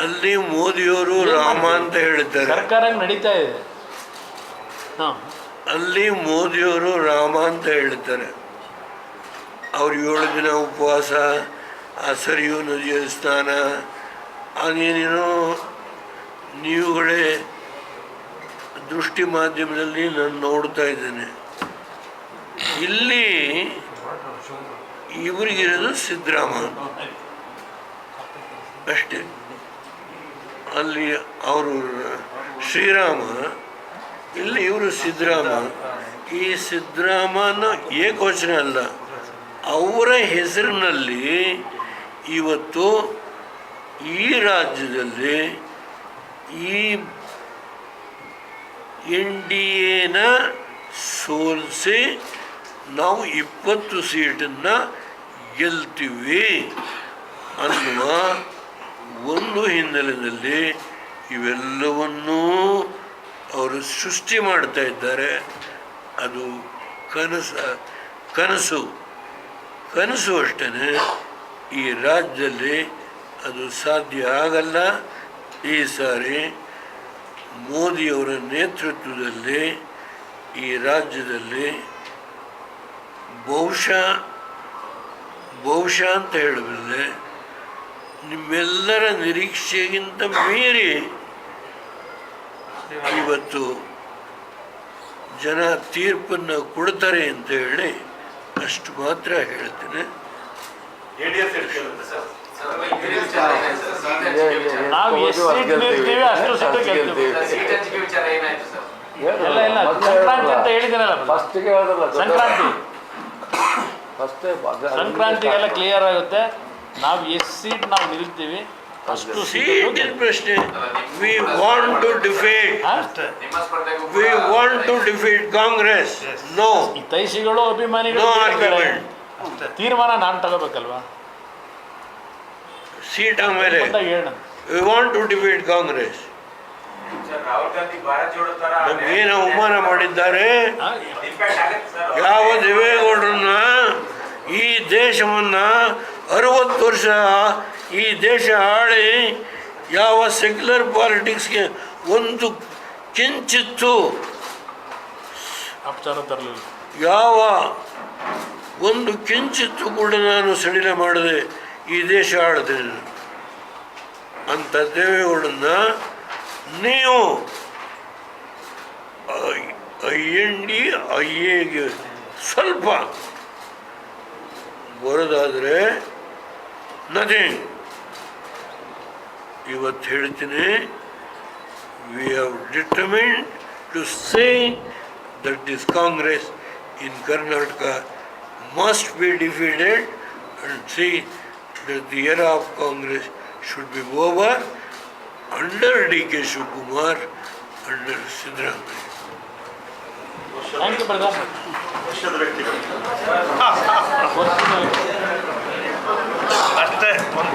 ಅಲ್ಲಿ ಮೋದಿಯವರು ರಾಮ ಅಂತ ಹೇಳ್ತಾರೆ ಸರ್ಕಾರ ನಡೀತಾ ಇದೆ. ಹಾಂ. ಅಲ್ಲಿ ಮೋದಿಯವರು ರಾಮ ಅಂತ ಹೇಳ್ತಾರೆ ಅವ್ರು ಏಳು ದಿನ ಉಪವಾಸ ಆ ಸರಿಯು ನದಿಯ ಸ್ನಾನ ಹಾಗೇನೇನೋ ನೀವುಗಳೇ ದೃಷ್ಟಿ ಮಾಧ್ಯಮದಲ್ಲಿ ನಾನು ನೋಡ್ತಾ ಇದ್ದೇನೆ. ಇಲ್ಲಿ ಇವರಿಗಿರೋದು ಸಿದ್ದರಾಮ ಅಷ್ಟೇ. ಅಲ್ಲಿ ಅವರು ಶ್ರೀರಾಮ, ಇಲ್ಲಿ ಇವರು ಸಿದ್ದರಾಮ ಈ ಸಿದ್ದರಾಮನ ಏಕವಚನ ಅಲ್ಲ, ಅವರ ಹೆಸರಿನಲ್ಲಿ ಇವತ್ತು ಈ ರಾಜ್ಯದಲ್ಲಿ ಈ ಎನ್ ಡಿ ಎನ ಸೋಲಿಸಿ ನಾವು ಇಪ್ಪತ್ತು ಸೀಟನ್ನು ಗೆಲ್ತೀವಿ ಅನ್ನುವ ಒಂದು ಹಿನ್ನೆಲೆಯಲ್ಲಿ ಇವೆಲ್ಲವನ್ನೂ ಅವರು ಸೃಷ್ಟಿ ಮಾಡ್ತಾ ಇದ್ದಾರೆ. ಅದು ಕನಸ, ಕನಸು. ಕನಸು ಅಷ್ಟೇ ಈ ರಾಜ್ಯದಲ್ಲಿ ಅದು ಸಾಧ್ಯ ಆಗಲ್ಲ. ಈ ಸಾರಿ ಮೋದಿಯವರ ನೇತೃತ್ವದಲ್ಲಿ ಈ ರಾಜ್ಯದಲ್ಲಿ ಬಹುಶಃ ಬಹುಶಃ ಅಂತ ಹೇಳಬಲ್ಲೆ ನಿಮ್ಮೆಲ್ಲರ ನಿರೀಕ್ಷೆಗಿಂತ ಮೀರಿ ಇವತ್ತು ಜನ ತೀರ್ಪನ್ನು ಕೊಡ್ತಾರೆ ಅಂತ ಹೇಳಿ ಅಷ್ಟು ಮಾತ್ರ ಹೇಳ್ತೇನೆ. ಸಂಕ್ರಾಂತಿ ಅಂತ ಹೇಳಿದ್ದೀನಲ್ಲ ಫಸ್ಟಿಗೆ ಹೇಳಿದ್ರಲ್ಲ ಸಂಕ್ರಾಂತಿ. ಫಸ್ಟೇ ಸಂಕ್ರಾಂತಿಗೆಲ್ಲ ಕ್ಲಿಯರ್ ಆಗುತ್ತೆ. ನಾವು ಎಷ್ಟು ಸೀಟ್ ನಾವು ನಿಲ್ತೀವಿ ಅಷ್ಟು ಸೀಟು ಪ್ರಶ್ನೆ we want to defeat we want to defeat Congress no ಈ ತೈಸಿಗಳು ಅಭಿಮಾನಿಗಳು. ತೀರ್ಮಾನ ನಾನು ತಗೋಬೇಕಲ್ವಾ? ಸೀಟ್ ಆಮೇಲೆ. We want to defeat Congress ನಮಗೇನು ಅವಮಾನ ಮಾಡಿದ್ದಾರೆ? ಯಾವ ದೇವೇಗೌಡರನ್ನ ಈ ದೇಶವನ್ನ ಅರವತ್ತು ವರ್ಷ ಈ ದೇಶ ಆಳಿ ಯಾವ ಸೆಕ್ಯುಲರ್ ಪಾಲಿಟಿಕ್ಸ್ಗೆ ಒಂದು ಕಿಂಚಿತ್ತು ಯಾವ ಒಂದು ಕಿಂಚಿತ್ತು ಕೂಡ ನಾನು ಸಡಿಲ ಮಾಡಿದೆ ಈ ದೇಶ ಆಳಿದೆ ಅಂತ ದೇವೇಗೌಡನ್ನ ನೀವು ಐ ಎನ್ ಡಿ ಐ ಎಗೆ ಸ್ವಲ್ಪ ಬರೋದಾದರೆ ನಥಿಂಗ್ ಇವತ್ತು ಹೇಳ್ತೀನಿ we have determined to say that this Congress in Karnataka must be defeated and see that the era of Congress should be over under D.K. Shivakumar, under Siddaramaiah. Thank you brother